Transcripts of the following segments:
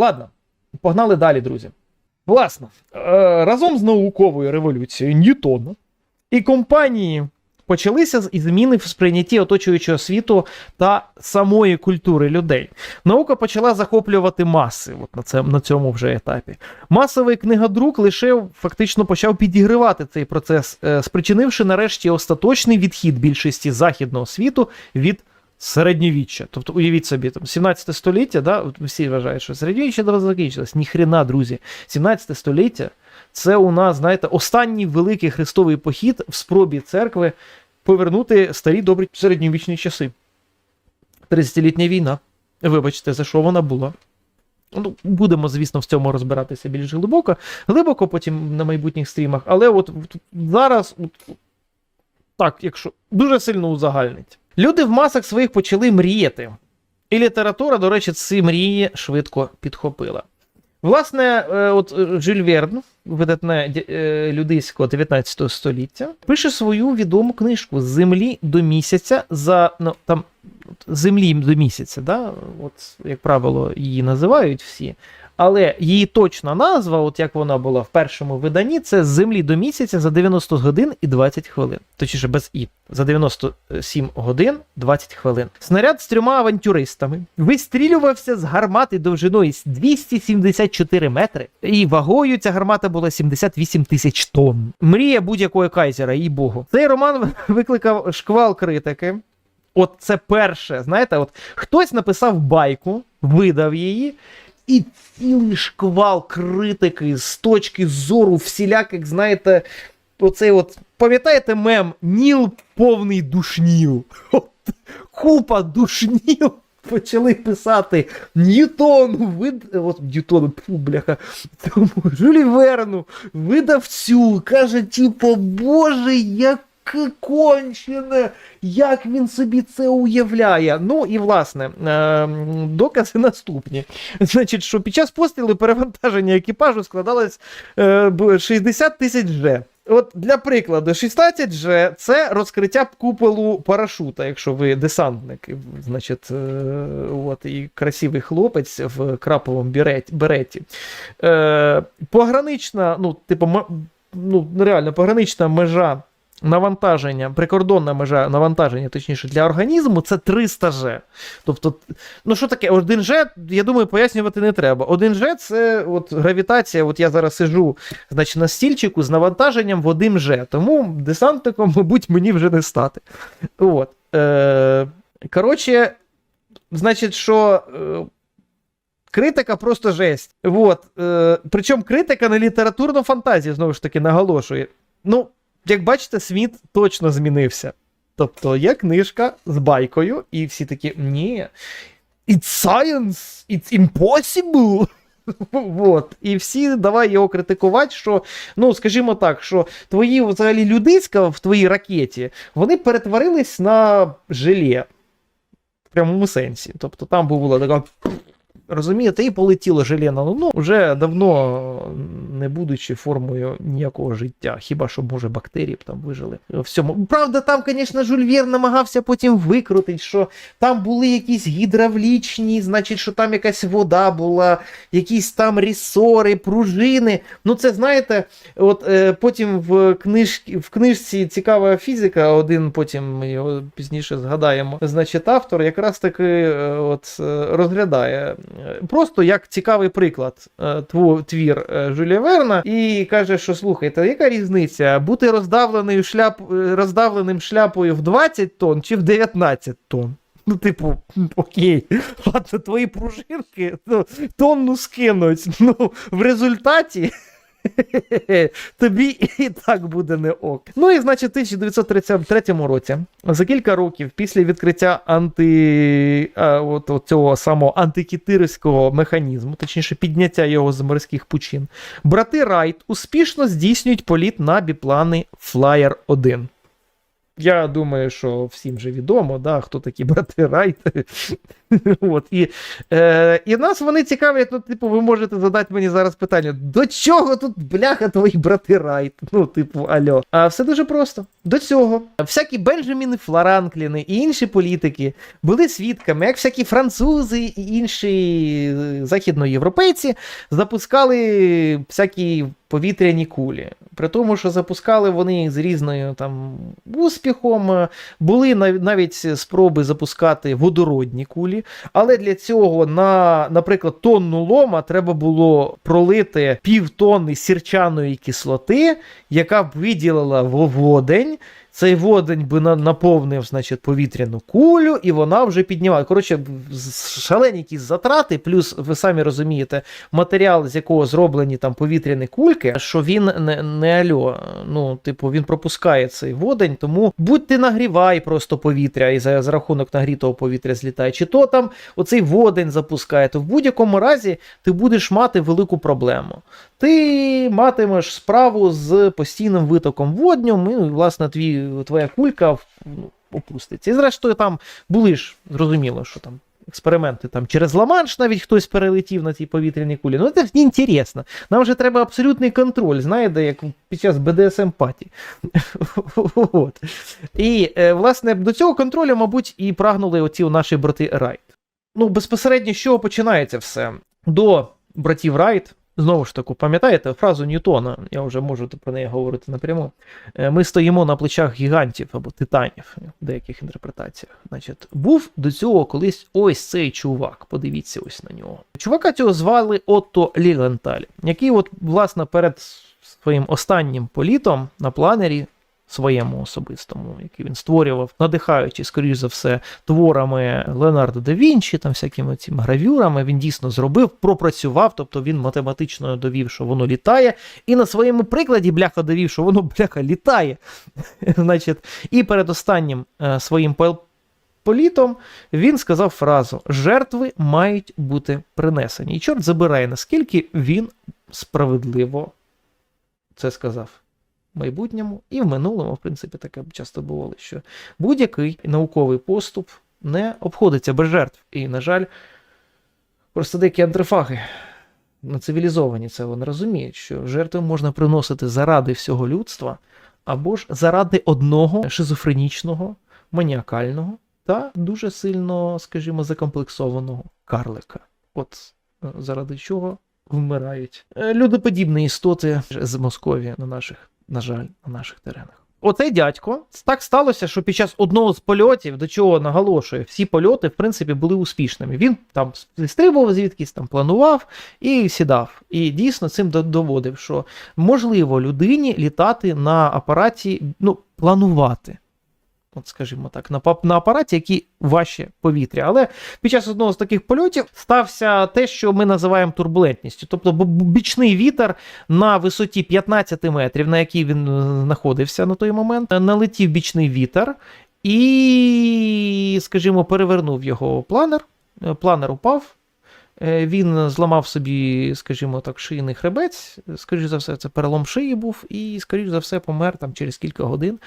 Ладно, погнали далі, друзі. Власне, е, разом з науковою революцією Ньютона і компанії почалися і зміни в сприйнятті оточуючого світу та самої культури людей. Наука почала захоплювати маси от на, це, на цьому вже етапі. Масовий книгодрук лише фактично почав підігривати цей процес, е, спричинивши нарешті остаточний відхід більшості західного світу від середньовіччя. Тобто, уявіть собі, там 17 століття, да, всі вважають, що середньовіччя закінчилось. Ніхрена, друзі. 17 століття це у нас, знаєте, останній великий хрестовий похід в спробі церкви повернути старі добрі середньовічні часи. 30-літня війна. Вибачте, за що вона була. Ну, будемо, звісно, в цьому розбиратися більш глибоко, глибоко потім на майбутніх стрімах, але от зараз, от, так, якщо дуже сильно узагальнить. Люди в масах своїх почали мріяти. І література, до речі, ці мрії швидко підхопила. Власне, е, от е, Жюль Верн, видатне е, людисько 19 століття, пише свою відому книжку з землі до місяця за ну, там землі до місяця, да? от, як правило, її називають всі. Але її точна назва, от як вона була в першому виданні, це з землі до місяця за 90 годин і 20 хвилин. Точніше, без і за 97 годин 20 хвилин. Снаряд з трьома авантюристами вистрілювався з гармати довжиною 274 метри, і вагою ця гармата була 78 тисяч тонн. Мрія будь-якого кайзера, їй богу. Цей роман викликав шквал критики. От це перше, знаєте, от хтось написав байку, видав її, і цілий шквал критики з точки зору всіляких, знаєте, оцей от, пам'ятаєте мем Ніл повний душнів. От, купа душнів. Почали писати Ньютону, вид... от Ньютону, фу, бляха, тому Жюлі Верну, видавцю, каже, типу, боже, яке кончене, як він собі це уявляє. Ну і власне, е, докази наступні. Значить, що під час пострілу перевантаження екіпажу складалось е, 60 тисяч Ж. От для прикладу, 16 Ж це розкриття куполу парашута, якщо ви десантник, значить, е, от, і красивий хлопець в краповому береті. Е, погранична, ну, типу, ну, реально, погранична межа навантаження, прикордонна межа навантаження, точніше, для організму це 300 Ж. Тобто, ну що таке, один Ж, я думаю, пояснювати не треба. Один Ж це от гравітація. От я зараз сижу значить, на стільчику з навантаженням в 1 Ж. Тому десантником, мабуть, мені вже не стати. От. Е, коротше, значить, що. Е, Критика просто жесть. Вот. Е, причому критика на літературну фантазію, знову ж таки, наголошує. Ну, як бачите, світ точно змінився. Тобто є книжка з байкою, і всі такі, ні, it's science, it's impossible. Вот. І всі давай його критикувати, що, ну, скажімо так, що твої взагалі людиська в твоїй ракеті, вони перетворились на желе. В прямому сенсі. Тобто там була така. Розумієте, і полетіло желе на луну вже давно не будучи формою ніякого життя. Хіба що, може, бактерії б там вижили в всьому. Правда, там, звісно, Жюль Верн намагався потім викрутити, що там були якісь гідравлічні, значить, що там якась вода була, якісь там рісори, пружини. Ну, це знаєте, от е, потім в, книжці, в книжці цікава фізика, один потім ми його пізніше згадаємо. Значить, автор якраз таки е, от, е, розглядає е, просто як цікавий приклад е, твір е, Жюля Верна, і каже, що слухайте, яка різниця бути роздавленою шляп, е, роздавленим шляпою в 20 тонн чи в 19 тонн? Ну, типу, окей, ладно, твої пружинки ну, тонну скинуть. Ну, в результаті тобі і так буде не ок. Ну і значить, в 1933 році, за кілька років після відкриття анти, а, от, от цього самого антикітирського механізму, точніше, підняття його з морських пучин, брати Райт успішно здійснюють політ на біплани Flyer 1. Я думаю, що всім же відомо, да, хто такі брати Райт. От, і, е, і нас вони цікавлять, ну, типу, ви можете задати мені зараз питання: до чого тут бляха твої брати Райт? Ну, типу, альо. А все дуже просто. До цього всякі Бенджаміни Франкліни і інші політики були свідками, як всякі французи і інші е, західноєвропейці запускали всякі повітряні кулі. При тому, що запускали вони їх з різною там успіхом. Е, Були навіть спроби запускати водородні кулі, але для цього на, наприклад, тонну лома треба було пролити півтонни сірчаної кислоти, яка б виділила водень. Цей водень би наповнив значить, повітряну кулю, і вона вже піднімала. Коротше, шалені якісь затрати, плюс ви самі розумієте, матеріал, з якого зроблені там повітряні кульки, що він не, не альо. Ну, типу, він пропускає цей водень, тому будь ти нагрівай просто повітря, і за, за рахунок нагрітого повітря злітає, чи то там оцей водень запускає, то в будь-якому разі ти будеш мати велику проблему. Ти матимеш справу з постійним витоком водню, і, власне, твій, твоя кулька ну, опуститься. І зрештою, там були ж, зрозуміло, що там. Експерименти там через Ла-Манш навіть хтось перелетів на цій повітряній кулі. Ну це ж інтересно. Нам вже треба абсолютний контроль, знаєте, як під час БДСМ паті. От. І, е, власне, до цього контролю, мабуть, і прагнули оці наші брати Райт. Ну, безпосередньо, з чого починається все? До братів Райт, знову ж таки, пам'ятаєте фразу Ньютона, я вже можу про неї говорити напряму. Е, Ми стоїмо на плечах гігантів або титанів в деяких інтерпретаціях. Значить, був до цього колись ось цей чувак. Подивіться ось на нього. Чувака цього звали Отто Ліленталь, який, от, власне, перед своїм останнім політом на планері. Своєму особистому, який він створював, надихаючи, скоріш за все, творами Леонардо да Вінчі, там всякими цими гравюрами, він дійсно зробив, пропрацював, тобто він математично довів, що воно літає, і на своєму прикладі бляха довів, що воно бляха літає. Значить, і перед останнім е, своїм політом він сказав фразу: жертви мають бути принесені. І чорт забирає, наскільки він справедливо це сказав. Майбутньому і в минулому, в принципі, таке часто бувало, що будь-який науковий поступ не обходиться без жертв. І, на жаль, просто деякі антрефаги на цивілізовані це вони розуміють, що жертви можна приносити заради всього людства, або ж заради одного шизофренічного, маніакального та дуже сильно, скажімо, закомплексованого карлика. От е, заради чого вмирають е, людоподібні істоти з Московії на наших, на жаль, на наших теренах. Оцей дядько так сталося, що під час одного з польотів, до чого наголошує, всі польоти, в принципі, були успішними. Він там стрибував звідкись, там планував і сідав. І дійсно цим до- доводив, що можливо людині літати на апараті, ну, планувати. От, скажімо так, на, на апараті, який важче повітря. Але під час одного з таких польотів стався те, що ми називаємо турбулентністю. Тобто бічний вітер на висоті 15 метрів, на якій він е, знаходився на той момент, е, налетів бічний вітер і, скажімо, перевернув його планер. Е, Планер упав. Він зламав собі, скажімо так, шийний хребець. Скоріш за все, це перелом шиї був, і, скоріш за все, помер там через кілька годин.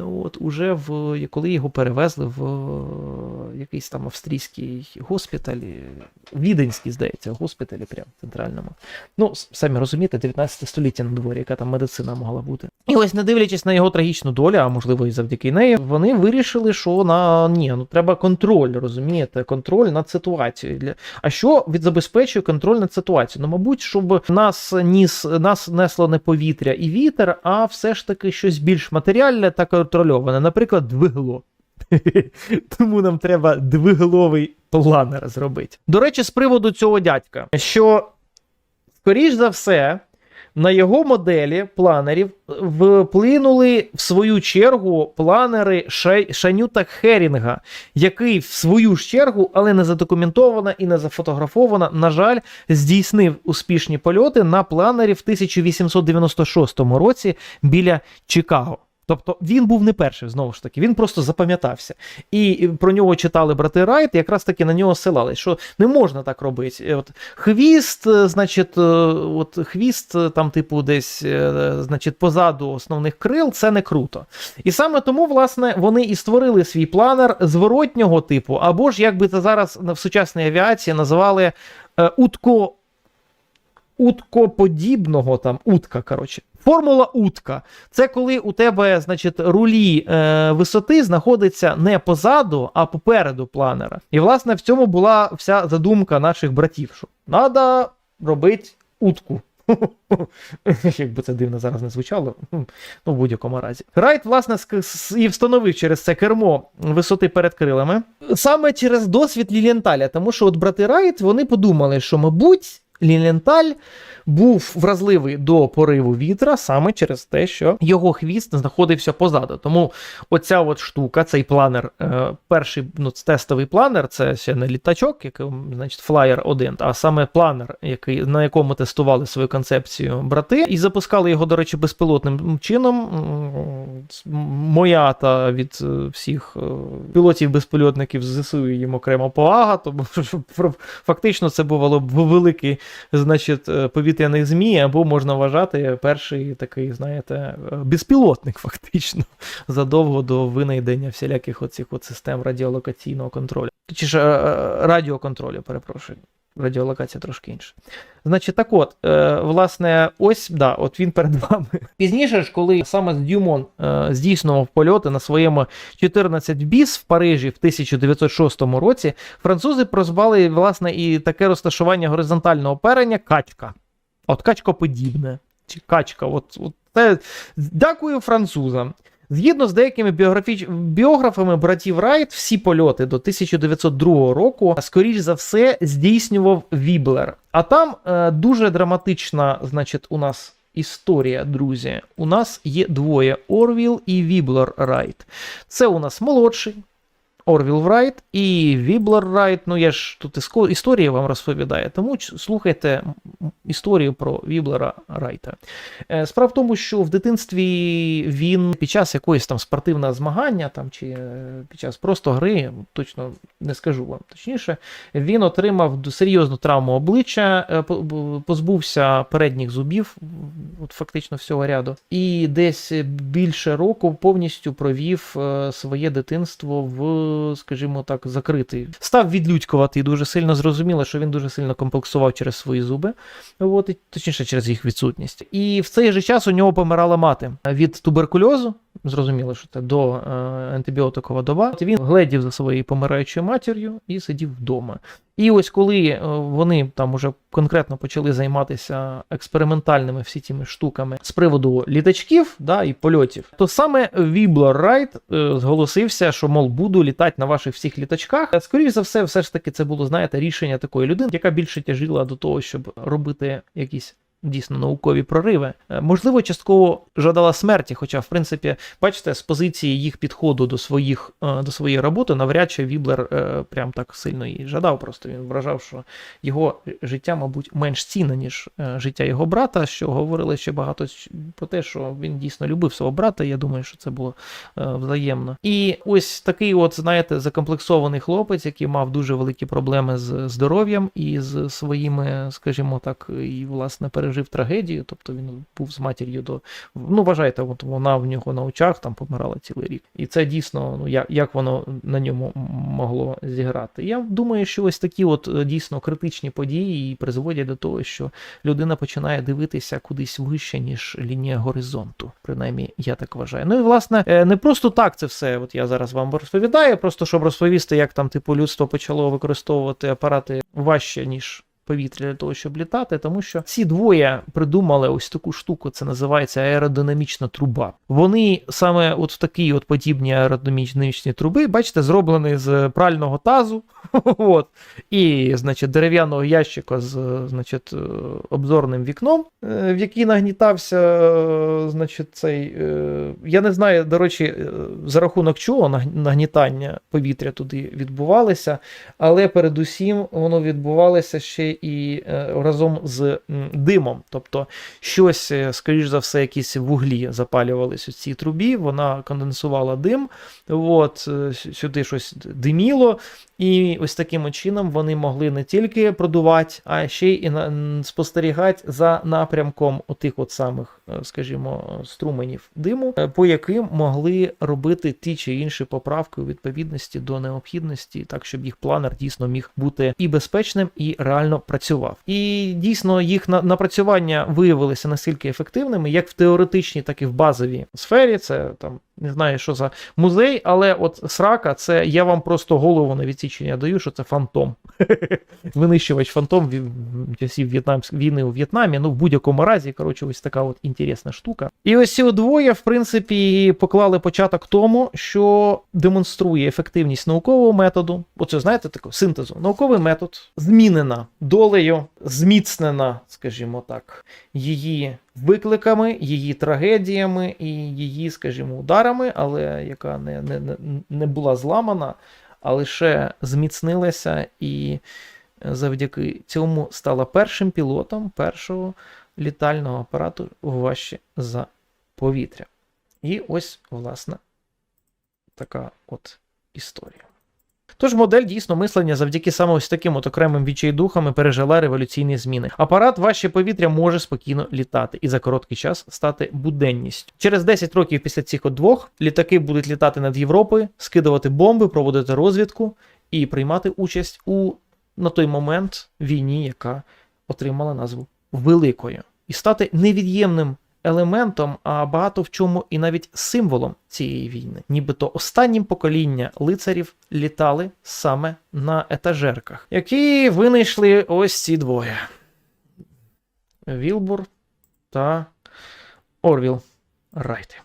От, уже в, коли його перевезли в е, якийсь там австрійський госпіталь, е, віденський, здається, госпіталі, прям центральному. Ну, самі розумієте, 19 століття на дворі, яка там медицина могла бути. І ось, не дивлячись на його трагічну долю, а можливо і завдяки неї, вони вирішили, що на ні, ну треба контроль, розумієте, контроль над ситуацією. Для... А що від забезпечує контроль над ситуацією? Ну, мабуть, щоб нас ніс, нас несло не повітря і вітер, а все ж таки щось більш матеріальне та контрольоване, наприклад, двигло. Тому нам треба двигловий планер зробити. До речі, з приводу цього дядька, що, скоріш за все, на його моделі планерів вплинули в свою чергу планери Шанюта Херінга, який в свою ж чергу, але не задокументовано і не зафотографовано, на жаль, здійснив успішні польоти на планері в 1896 році біля Чикаго. Тобто він був не перший, знову ж таки, він просто запам'ятався. І про нього читали брати Райт, якраз таки на нього ссилались, що не можна так робити. От, хвіст, е, значить, е, от хвіст, е, там, типу, десь, значить, позаду основних крил, це не круто. І саме тому, власне, вони і створили свій планер зворотнього типу, або ж, як би це зараз в сучасній авіації називали утко. Уткоподібного там утка, коротше. Формула утка. Це коли у тебе, значить, рулі е, висоти знаходиться не позаду, а попереду планера. І, власне, в цьому була вся задумка наших братів, що треба робити утку. Якби це дивно зараз не звучало, ну, в будь-якому разі. Райт, власне, і встановив через це кермо висоти перед крилами. Саме через досвід Лілієнталя, тому що от брати Райт вони подумали, що, мабуть, Лілієнталь був вразливий до пориву вітра саме через те, що його хвіст знаходився позаду. Тому оця от штука, цей планер, е, перший ну, тестовий планер, це ще не літачок, який, значить, Flyer 1, а саме планер, який, на якому тестували свою концепцію брати, і запускали його, до речі, безпілотним чином. Моя та від е, всіх е, пілотів-безпольотників ЗСУ їм окрема повага, тому що фактично це було б великий значить, повітряних повітряний змій, або можна вважати перший такий, знаєте, е, безпілотник, фактично, задовго до винайдення всіляких оцих от систем радіолокаційного контролю. Чи ж е, е, радіоконтролю, перепрошую. Радіолокація трошки інша. Значить, так от, е, власне, ось да, от він перед вами. Пізніше ж, коли саме Дюмон е, здійснював польоти на своєму 14 біс в Парижі в 1906 році, французи прозвали власне і таке розташування горизонтального оперення качка. От качкоподібне. Чи качка. От, от це... Дякую французам. Згідно з деякими біографіч... біографами братів Райт, всі польоти до 1902 року, скоріш за все, здійснював Віблер. А там е, дуже драматична, значить, у нас історія, друзі. У нас є двоє: Орвіл і Віблер Райт. Це у нас молодший. Орвіл Райт і Віблер Райт. Ну, я ж тут історії вам розповідаю, тому слухайте історію про Віблера Райта. Е, Справа в тому, що в дитинстві він під час якоїсь там спортивного змагання, там, чи е, під час просто гри, точно не скажу вам точніше, він отримав серйозну травму обличчя, е, по- позбувся передніх зубів, от фактично всього ряду, і десь більше року повністю провів своє дитинство в, скажімо так, закритий. Став відлюдькувати і дуже сильно зрозуміло, що він дуже сильно комплексував через свої зуби, от, точніше через їх відсутність. І в цей же час у нього помирала мати від туберкульозу. Зрозуміло, що це до е, антибіотикова доба. Він гледів за своєю помираючою матір'ю і сидів вдома. І ось коли е, вони там уже конкретно почали займатися експериментальними всі тими штуками з приводу літачків да, і польотів, то саме Віблер Райт е, зголосився, що мов буду літати на ваших всіх літачках. Скоріше за все, все ж таки, це було знаєте рішення такої людини, яка більше тяжила до того, щоб робити якісь дійсно наукові прориви. Е, Можливо, частково жадала смерті, хоча, в принципі, бачите, з позиції їх підходу до своїх е, до своєї роботи, навряд чи Віблер е, прям так сильно її жадав. Просто він вважав, що його життя, мабуть, менш цінне, ніж життя його брата, що говорили ще багато про те, що він дійсно любив свого брата. Я думаю, що це було взаємно. І ось такий, от, знаєте, закомплексований хлопець, який мав дуже великі проблеми з здоров'ям і з своїми, скажімо так, і власне пережив трагедію. Тобто він був з матір'ю до ну вважайте, от вона в нього на очах там помирала цілий рік. І це дійсно, ну як, як воно на ньому могло зіграти. Я думаю, що ось такі от е, дійсно критичні події призводять до того, що людина починає дивитися кудись вище, ніж лінія горизонту. Принаймні, я так вважаю. Ну і власне, е, не просто так це все. От я зараз вам розповідаю, просто щоб розповісти, як там типу людство почало використовувати апарати важче, ніж. Повітря для того, щоб літати, тому що ці двоє придумали ось таку штуку, це називається аеродинамічна труба. Вони саме от в такій от подібні аеродинамічні труби, бачите, зроблені з прального тазу, от, і, значить, дерев'яного ящика з, значить, е, обзорним вікном, е, в який нагнітався, е, значить, цей. Я не знаю, до речі, за рахунок чого нагнітання повітря туди відбувалося, але передусім воно відбувалося ще і е, разом з димом. Тобто щось, е, скоріш за все, якісь вуглі запалювались у цій трубі, вона конденсувала дим, от, е, сюди щось диміло, і ось таким чином вони могли не тільки продувати, а ще й спостерігати за напрямком отих от самих, е, скажімо, струменів диму, е, по яким могли робити ті чи інші поправки у відповідності до необхідності, так щоб їх планер дійсно міг бути і безпечним, і реально працював. І дійсно їх на- напрацювання виявилися настільки ефективними, як в теоретичній, так і в базовій сфері. Це там не знаю, що за музей, але от срака, це я вам просто голову на відсічення даю, що це фантом. Винищувач фантом часів В'єтнамськ- війни у В'єтнамі. Ну, в будь-якому разі, коротше, ось така от інтересна штука. І ось ці двоє, в принципі, поклали початок тому, що демонструє ефективність наукового методу. Оце, знаєте, такого синтезу. Науковий метод змінена долею, зміцнена, скажімо так, її викликами, її трагедіями і її, скажімо, ударами, але яка не, не, не була зламана, а лише зміцнилася і завдяки цьому стала першим пілотом першого літального апарату в ваші за повітря. І ось, власне, така от історія. Тож модель дійсно мислення завдяки саме ось таким от окремим відчайдухам пережила революційні зміни. Апарат важче повітря може спокійно літати і за короткий час стати буденністю. Через 10 років після цих от двох літаки будуть літати над Європою, скидувати бомби, проводити розвідку і приймати участь у на той момент війні, яка отримала назву Великою, і стати невід'ємним елементом, а багато в чому і навіть символом цієї війни. Нібито останнім покоління лицарів літали саме на етажерках, які винайшли ось ці двоє: Вілбур та Орвіл Райт.